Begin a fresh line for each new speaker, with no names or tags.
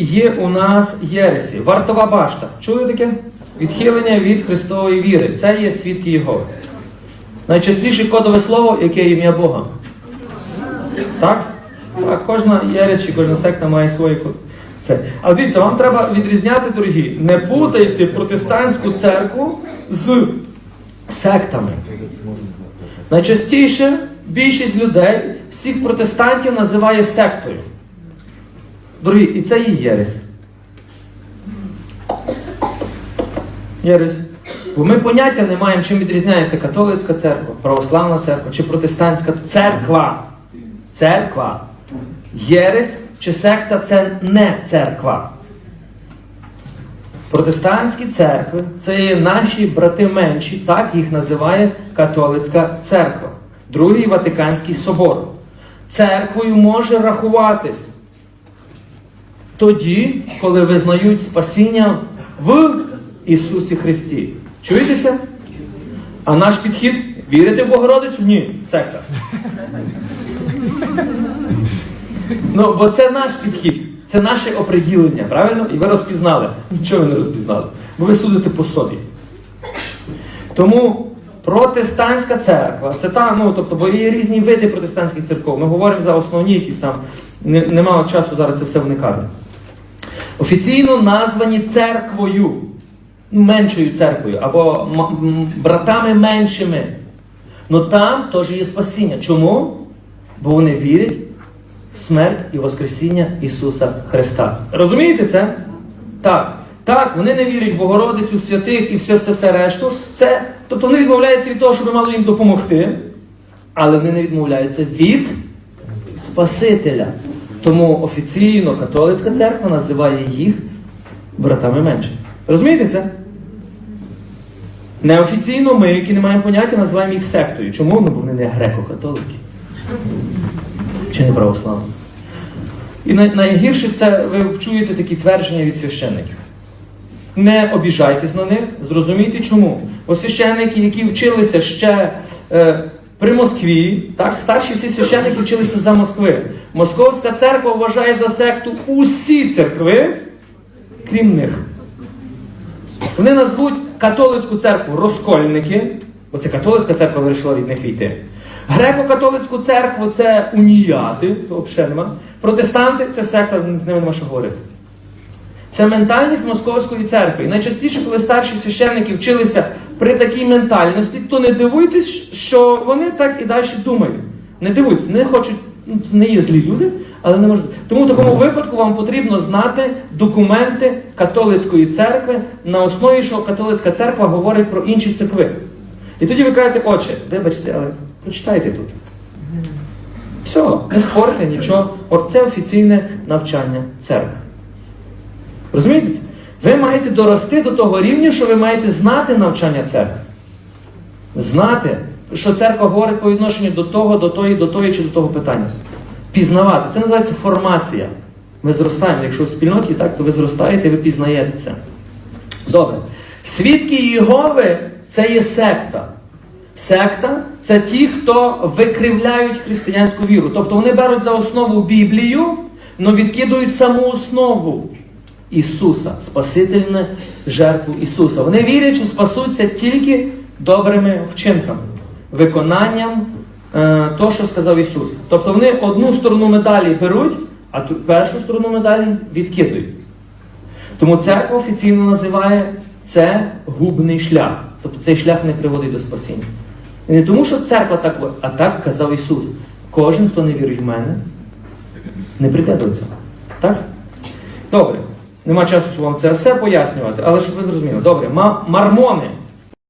є у нас єресі. Вартова башта. Чули таке? Відхилення від Христової віри. Це є свідки Єгови. Найчастіше кодове слово, яке ім'я Бога. Так? Так, кожна єресь чи кожна секта має код. Це. Але дивіться, вам треба відрізняти, дорогі, не путайте протестантську церкву з сектами. Найчастіше більшість людей всіх протестантів називає сектою. Дорогі, і це є єресь. Єресь. Бо ми поняття не маємо, чим відрізняється католицька церква, православна церква чи протестантська церква. Церква. Єресь чи секта це не церква. Протестантські церкви це є наші брати менші, так їх називає католицька церква. Другий Ватиканський собор. Церквою може рахуватись тоді, коли визнають спасіння в Ісусі Христі. Чуєте це? А наш підхід вірите в Богородицю? Ні, секта. Ну, бо це наш підхід, це наше оприділення, правильно? І ви розпізнали. Чого ви не розпізнали? Бо ви судите по собі. Тому протестантська церква, це та, ну, тобто, бо є різні види протестантських церков. Ми говоримо за основні якісь там, не, немає часу зараз це все вникати. Офіційно названі церквою, меншою церквою, або братами меншими. Ну там теж є спасіння. Чому? Бо вони вірять в смерть і Воскресіння Ісуса Христа. Розумієте це? Так. Так, вони не вірять в Богородицю, в святих і все, все, все решту. Це, тобто вони відмовляються від того, щоб ми мали їм допомогти, але вони не відмовляються від Спасителя. Тому офіційно католицька церква називає їх братами менше. Розумієте це? Неофіційно ми, які не маємо поняття, називаємо їх сектою. Чому? Ну, бо вони не греко-католики. Чи не православні. І найгірше це ви чуєте такі твердження від священників. Не обіжайтесь на них, зрозумійте чому. Бо священники, які вчилися ще е, при Москві, так, старші всі священники вчилися за Москви. Московська церква вважає за секту усі церкви, крім них. Вони назвуть католицьку церкву розкольники, оце католицька церква вирішила від них війти. Греко-католицьку церкву це уніяти, то нема. Протестанти це секта, з ними нема що говорити. Це ментальність московської церкви. І найчастіше, коли старші священники вчилися при такій ментальності, то не дивуйтесь, що вони так і далі думають. Не дивуйтесь, не хочуть, не є злі люди, але не можуть. Тому в такому випадку вам потрібно знати документи католицької церкви на основі, що католицька церква говорить про інші церкви. І тоді ви кажете, отче, вибачте, але прочитайте тут. Все, не спорте нічого. От це офіційне навчання церкви. Розумієте? Ви маєте дорости до того рівня, що ви маєте знати навчання церкви. Знати, що церква говорить по відношенню до того, до тої, до тої чи до того питання. Пізнавати. Це називається формація. Ми зростаємо. Якщо в спільноті, так, то ви зростаєте, ви пізнаєте це. Добре. Свідки Єгови це є секта. Секта це ті, хто викривляють християнську віру. Тобто вони беруть за основу Біблію, але відкидують саму основу Ісуса, Спасительну жертву Ісуса. Вони вірять, що спасуться тільки добрими вчинками, виконанням е, того, що сказав Ісус. Тобто вони одну сторону медалі беруть, а першу сторону медалі відкидують. Тому церква офіційно називає це губний шлях. Тобто цей шлях не приводить до спасіння. І не тому, що церква так, а так казав Ісус. Кожен, хто не вірить в мене, не прийде до цього. Так? Добре. Нема часу, щоб вам це все пояснювати, але щоб ви зрозуміли. Добре, ма- мармони.